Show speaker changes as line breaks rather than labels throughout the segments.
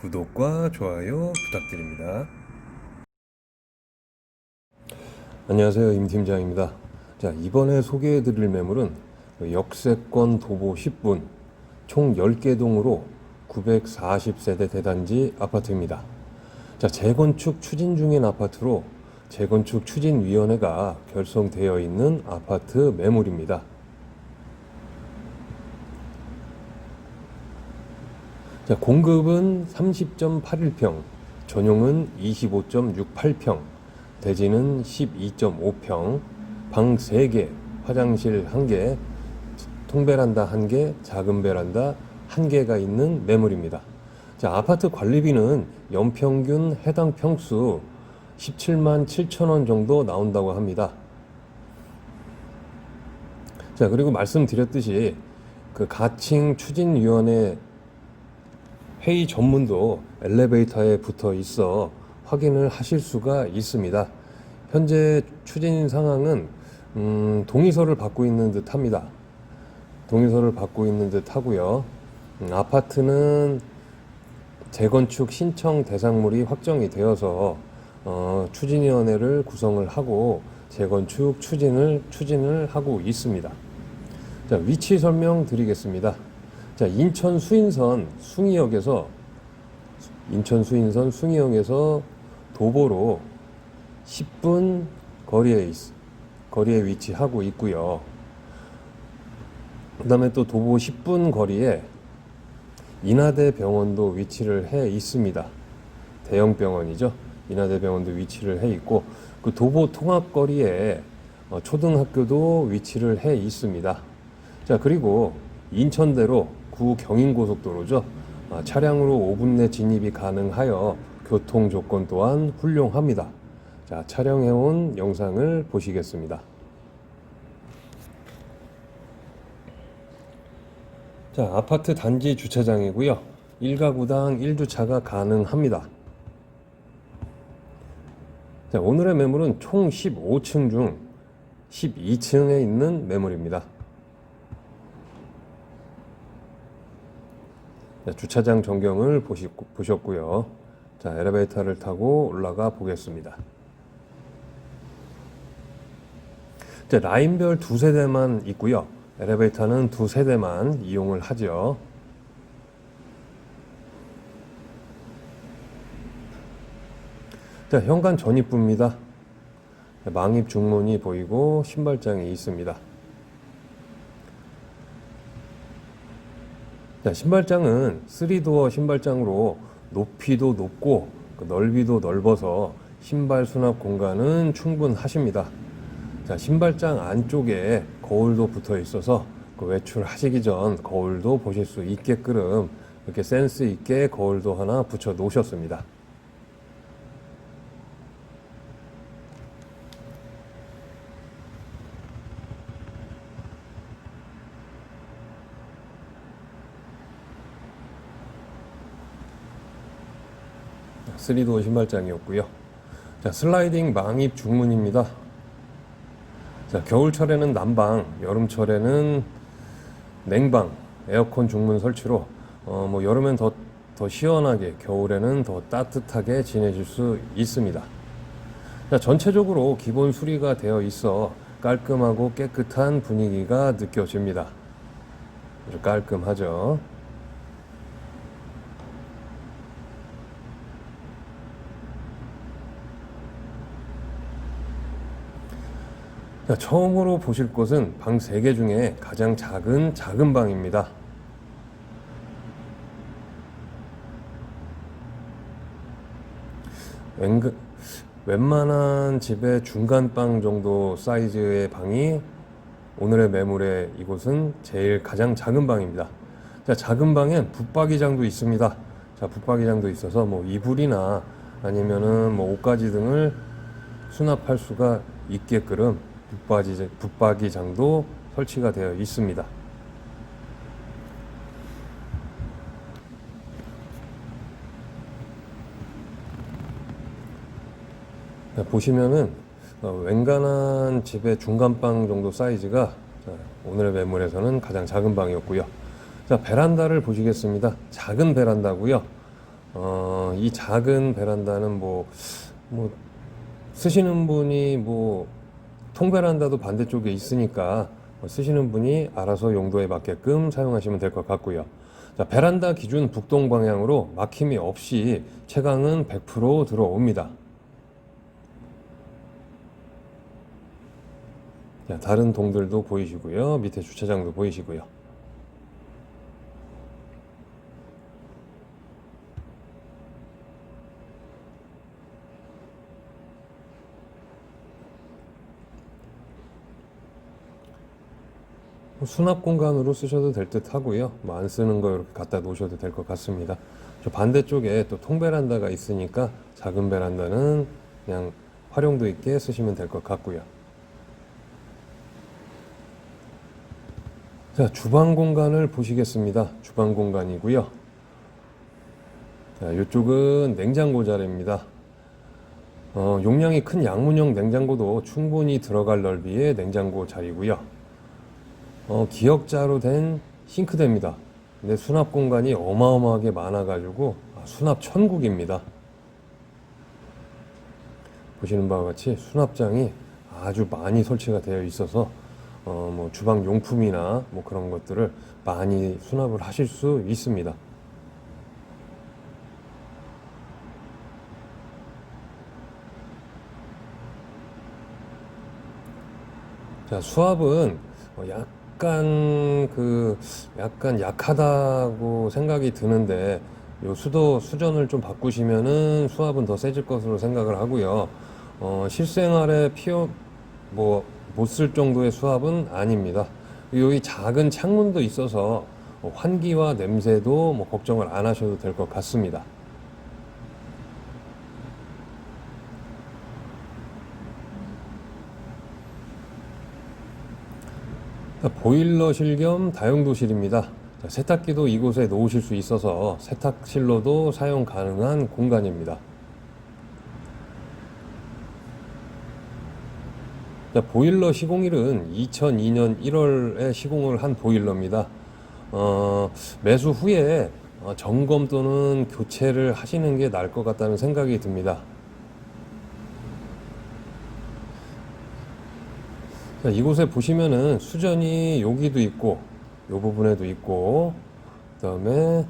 구독과 좋아요 부탁드립니다. 안녕하세요. 임 팀장입니다. 자, 이번에 소개해 드릴 매물은 역세권 도보 10분 총 10개 동으로 940세대 대단지 아파트입니다. 자, 재건축 추진 중인 아파트로 재건축 추진위원회가 결성되어 있는 아파트 매물입니다. 자, 공급은 30.81평, 전용은 25.68평, 대지는 12.5평, 방 3개, 화장실 1개, 통베란다 1개, 작은 베란다 1개가 있는 매물입니다. 자, 아파트 관리비는 연평균 해당 평수 17만 7천 원 정도 나온다고 합니다. 자, 그리고 말씀드렸듯이 그 가칭 추진위원회 회의 전문도 엘리베이터에 붙어 있어 확인을 하실 수가 있습니다. 현재 추진 상황은 음, 동의서를 받고 있는 듯 합니다. 동의서를 받고 있는 듯 하고요. 음, 아파트는 재건축 신청 대상물이 확정이 되어서 어, 추진위원회를 구성을 하고 재건축 추진을 추진을 하고 있습니다. 자, 위치 설명 드리겠습니다. 자, 인천 수인선 숭이역에서 인천 수인선 숭이역에서 도보로 10분 거리에 있, 거리에 위치하고 있고요. 그다음에 또 도보 10분 거리에 인하대 병원도 위치를 해 있습니다. 대형 병원이죠. 인하대 병원도 위치를 해 있고 그 도보 통합 거리에 어, 초등학교도 위치를 해 있습니다. 자 그리고 인천대로 구 경인고속도로죠. 아, 차량으로 5분 내 진입이 가능하여 교통 조건 또한 훌륭합니다. 자, 촬영해온 영상을 보시겠습니다. 자, 아파트 단지 주차장이고요. 1가구당 1주차가 가능합니다. 자, 오늘의 매물은 총 15층 중 12층에 있는 매물입니다. 주차장 전경을 보셨고요. 자, 엘리베이터를 타고 올라가 보겠습니다. 자, 라인별 두 세대만 있고요. 엘리베이터는 두 세대만 이용을 하죠. 자, 현관 전입부입니다. 망입 중문이 보이고 신발장이 있습니다. 자, 신발장은 3도어 신발장으로 높이도 높고 그 넓이도 넓어서 신발 수납 공간은 충분하십니다. 자, 신발장 안쪽에 거울도 붙어 있어서 그 외출하시기 전 거울도 보실 수 있게끔 이렇게 센스 있게 거울도 하나 붙여 놓으셨습니다. 스리도어 신발장이었고요. 자, 슬라이딩 망입 중문입니다. 자, 겨울철에는 난방, 여름철에는 냉방, 에어컨 중문 설치로 어, 뭐 여름엔 더, 더 시원하게, 겨울에는 더 따뜻하게 지내실 수 있습니다. 자, 전체적으로 기본 수리가 되어 있어 깔끔하고 깨끗한 분위기가 느껴집니다. 아주 깔끔하죠. 처음으로 보실 곳은 방 3개 중에 가장 작은 작은 방입니다. 웬, 웬만한 집의 중간방 정도 사이즈의 방이 오늘의 매물의 이곳은 제일 가장 작은 방입니다. 자, 작은 방엔 붙박이장도 있습니다. 자, 붙박이장도 있어서 뭐 이불이나 아니면은 뭐 옷가지 등을 수납할 수가 있게끔 붙박이, 붙박이장도 설치가 되어 있습니다. 자, 보시면은 어, 웬간한 집의 중간방 정도 사이즈가 자, 오늘의 매물에서는 가장 작은 방이었고요. 자, 베란다를 보시겠습니다. 작은 베란다고요. 어, 이 작은 베란다는 뭐, 뭐, 쓰시는 분이 뭐, 통베란다도 반대쪽에 있으니까 뭐 쓰시는 분이 알아서 용도에 맞게끔 사용하시면 될 것 같고요. 자, 베란다 기준 북동 방향으로 막힘이 없이 채광은 100% 들어옵니다. 자, 다른 동들도 보이시고요. 밑에 주차장도 보이시고요. 수납 공간으로 쓰셔도 될 듯 하고요. 뭐 안 쓰는 거 이렇게 갖다 놓으셔도 될 것 같습니다. 저 반대쪽에 또 통베란다가 있으니까 작은 베란다는 그냥 활용도 있게 쓰시면 될 것 같고요. 자, 주방 공간을 보시겠습니다. 주방 공간이고요. 자, 이쪽은 냉장고 자리입니다. 어, 용량이 큰 양문형 냉장고도 충분히 들어갈 넓이의 냉장고 자리고요. 어, 기역자로 된 싱크대입니다. 근데 수납 공간이 어마어마하게 많아가지고 아, 수납 천국입니다. 보시는 바와 같이 수납장이 아주 많이 설치가 되어 있어서 어, 뭐 주방 용품이나 뭐 그런 것들을 많이 수납을 하실 수 있습니다. 자, 수압은 어, 약간 그 약간 약하다고 생각이 드는데 요 수도 수전을 좀 바꾸시면은 수압은 더 세질 것으로 생각을 하고요. 어, 실생활에 피어 뭐 못 쓸 정도의 수압은 아닙니다. 여기 작은 창문도 있어서 어, 환기와 냄새도 뭐 걱정을 안 하셔도 될 것 같습니다. 보일러실 겸 다용도실입니다. 자, 세탁기도 이곳에 놓으실 수 있어서 세탁실로도 사용 가능한 공간입니다. 자, 보일러 시공일은 2002년 1월에 시공을 한 보일러입니다. 어, 매수 후에 어, 점검 또는 교체를 하시는 게 나을 것 같다는 생각이 듭니다. 자, 이곳에 보시면은 수전이 여기도 있고, 요 부분에도 있고, 그 다음에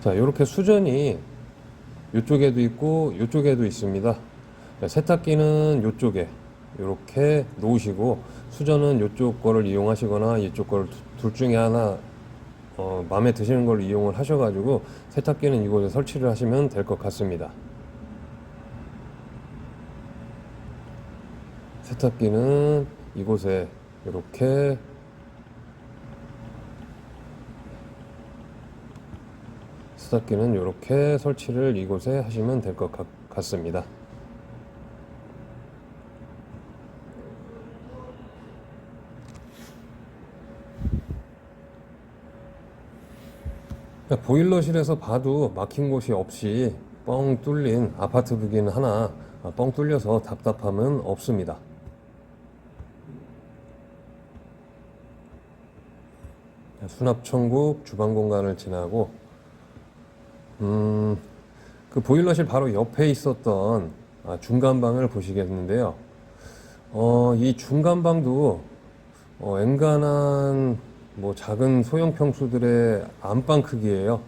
자, 이렇게 수전이 이쪽에도 있고, 이쪽에도 있습니다. 자, 세탁기는 이쪽에 이렇게 놓으시고, 수전은 이쪽 거를 이용하시거나 이쪽 거를 둘 중에 하나 어, 마음에 드시는 걸 이용을 하셔가지고 세탁기는 이곳에 설치를 하시면 될 것 같습니다. 세탁기는 이곳에 이렇게 세탁기는 이렇게 설치를 이곳에 하시면 될 것 같습니다. 보일러실에서 봐도 막힌 곳이 없이 뻥 뚫린 아파트 부기는 하나 아, 뻥 뚫려서 답답함은 없습니다. 수납 천국 주방 공간을 지나고 음, 그 보일러실 바로 옆에 있었던 아, 중간방을 보시겠는데요. 어, 이 중간방도 어, 엔간한 뭐 작은 소형 평수들의 안방 크기예요.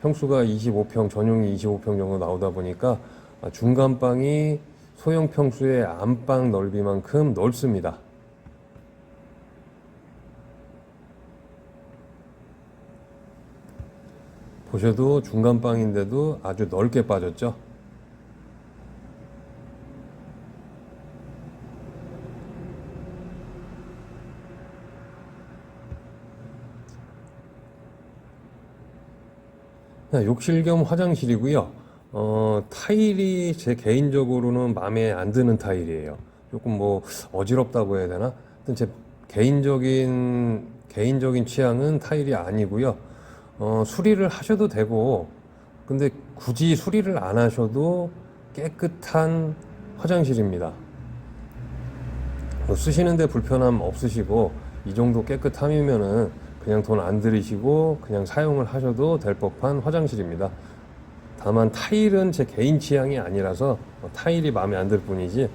평수가 25평, 전용이 25평 정도 나오다 보니까 아, 중간방이 소형 평수의 안방 넓이만큼 넓습니다. 보셔도 중간방인데도 아주 넓게 빠졌죠. 자, 욕실 겸 화장실이고요. 어, 타일이 제 개인적으로는 마음에 안 드는 타일이에요. 조금 뭐 어지럽다고 해야 되나? 하여튼 제 개인적인 개인적인 취향은 타일이 아니고요. 어, 수리를 하셔도 되고, 근데 굳이 수리를 안 하셔도 깨끗한 화장실입니다. 뭐 쓰시는데 불편함 없으시고 이 정도 깨끗함이면은 그냥 돈 안 들이시고 그냥 사용을 하셔도 될 법한 화장실입니다. 다만 타일은 제 개인 취향이 아니라서 뭐 타일이 마음에 안 들 뿐이지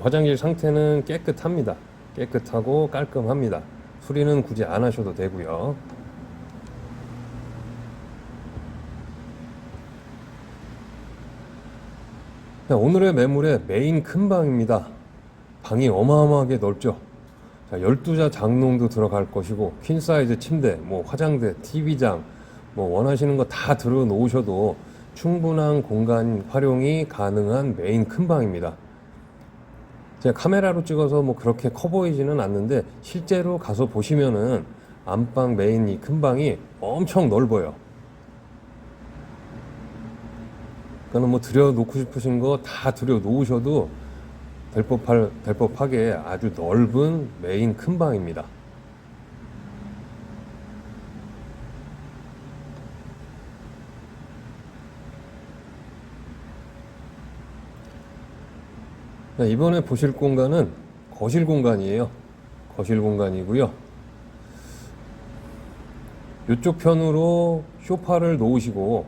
화장실 상태는 깨끗합니다. 깨끗하고 깔끔합니다. 수리는 굳이 안 하셔도 되고요. 자, 오늘의 매물의 메인 큰 방입니다. 방이 어마어마하게 넓죠. 자, 12자 장롱도 들어갈 것이고 퀸 사이즈 침대, 뭐 화장대, TV장 뭐 원하시는 거 다 들어 놓으셔도 충분한 공간 활용이 가능한 메인 큰 방입니다. 제가 카메라로 찍어서 뭐 그렇게 커 보이지는 않는데 실제로 가서 보시면은 안방 메인 이 큰 방이 엄청 넓어요. 그거는 뭐 들여놓고 싶으신 거 다 들여놓으셔도 될 법할 될 법하게 아주 넓은 메인 큰 방입니다. 자, 이번에 보실 공간은 거실 공간이에요. 거실 공간이고요. 이쪽 편으로 쇼파를 놓으시고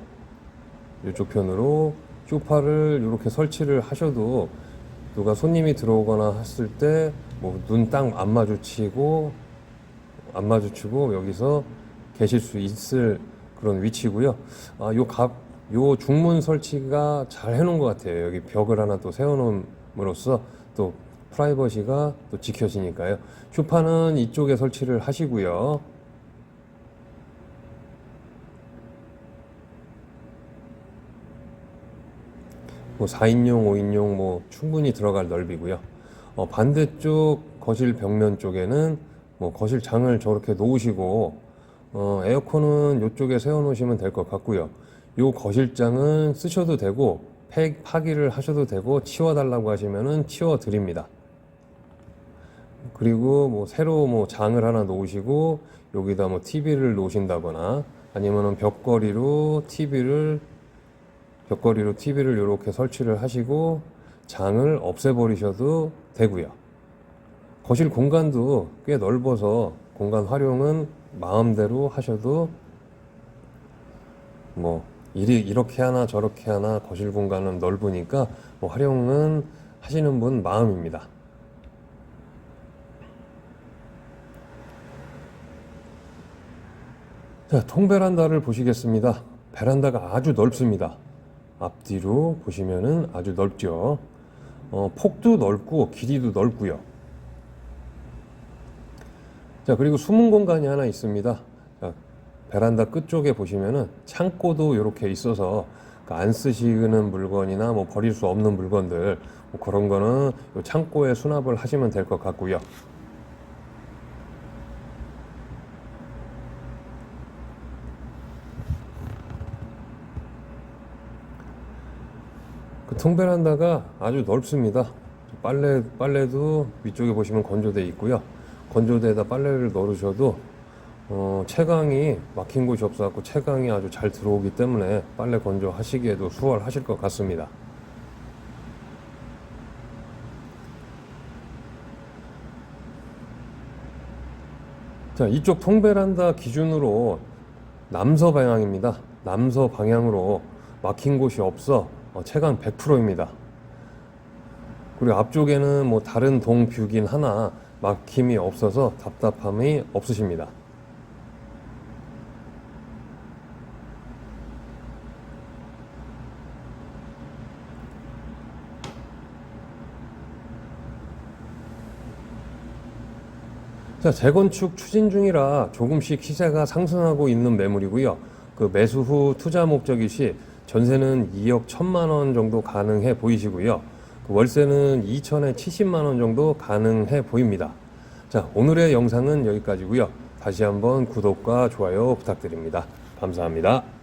이쪽 편으로 쇼파를 이렇게 설치를 하셔도 누가 손님이 들어오거나 했을 때 뭐 눈 딱 안 마주치고 안 마주치고 여기서 계실 수 있을 그런 위치고요. 아, 요 갑, 요 중문 설치가 잘 해놓은 것 같아요. 여기 벽을 하나 또 세워놓음으로써 또 프라이버시가 또 지켜지니까요. 쇼파는 이쪽에 설치를 하시고요. 뭐 4인용, 5인용 뭐 충분히 들어갈 넓이고요. 어, 반대쪽 거실 벽면 쪽에는 뭐 거실 장을 저렇게 놓으시고 어, 에어컨은 이쪽에 세워 놓으시면 될 것 같고요. 요 거실장은 쓰셔도 되고 폐, 파기를 하셔도 되고 치워 달라고 하시면은 치워 드립니다. 그리고 뭐 새로 뭐 장을 하나 놓으시고 여기다 뭐 TV를 놓으신다거나 아니면은 벽걸이로 TV를 벽걸이로 TV를 이렇게 설치를 하시고 장을 없애버리셔도 되고요. 거실 공간도 꽤 넓어서 공간 활용은 마음대로 하셔도 뭐 이리 이렇게 하나 저렇게 하나 거실 공간은 넓으니까 뭐 활용은 하시는 분 마음입니다. 자, 통베란다를 보시겠습니다. 베란다가 아주 넓습니다. 앞뒤로 보시면은 아주 넓죠. 어, 폭도 넓고 길이도 넓고요. 자, 그리고 숨은 공간이 하나 있습니다. 자, 베란다 끝쪽에 보시면은 창고도 이렇게 있어서 그안 쓰시는 물건이나 뭐 버릴 수 없는 물건들 뭐 그런 거는 요 창고에 수납을 하시면 될 것 같고요. 통베란다가 아주 넓습니다. 빨래 빨래도 위쪽에 보시면 건조대 있고요. 건조대에다 빨래를 넣으셔도 어, 채광이 막힌 곳이 없어갖고 채광이 아주 잘 들어오기 때문에 빨래 건조하시기에도 수월하실 것 같습니다. 자, 이쪽 통베란다 기준으로 남서 방향입니다. 남서 방향으로 막힌 곳이 없어 어, 채광 100%입니다. 그리고 앞쪽에는 뭐 다른 동 뷰긴 하나 막힘이 없어서 답답함이 없으십니다. 자, 재건축 추진 중이라 조금씩 시세가 상승하고 있는 매물이고요. 그 매수 후 투자 목적이 시 전세는 2억 1천만 원 정도 가능해 보이시고요. 그 월세는 2천에 70만 원 정도 가능해 보입니다. 자, 오늘의 영상은 여기까지고요. 다시 한번 구독과 좋아요 부탁드립니다. 감사합니다.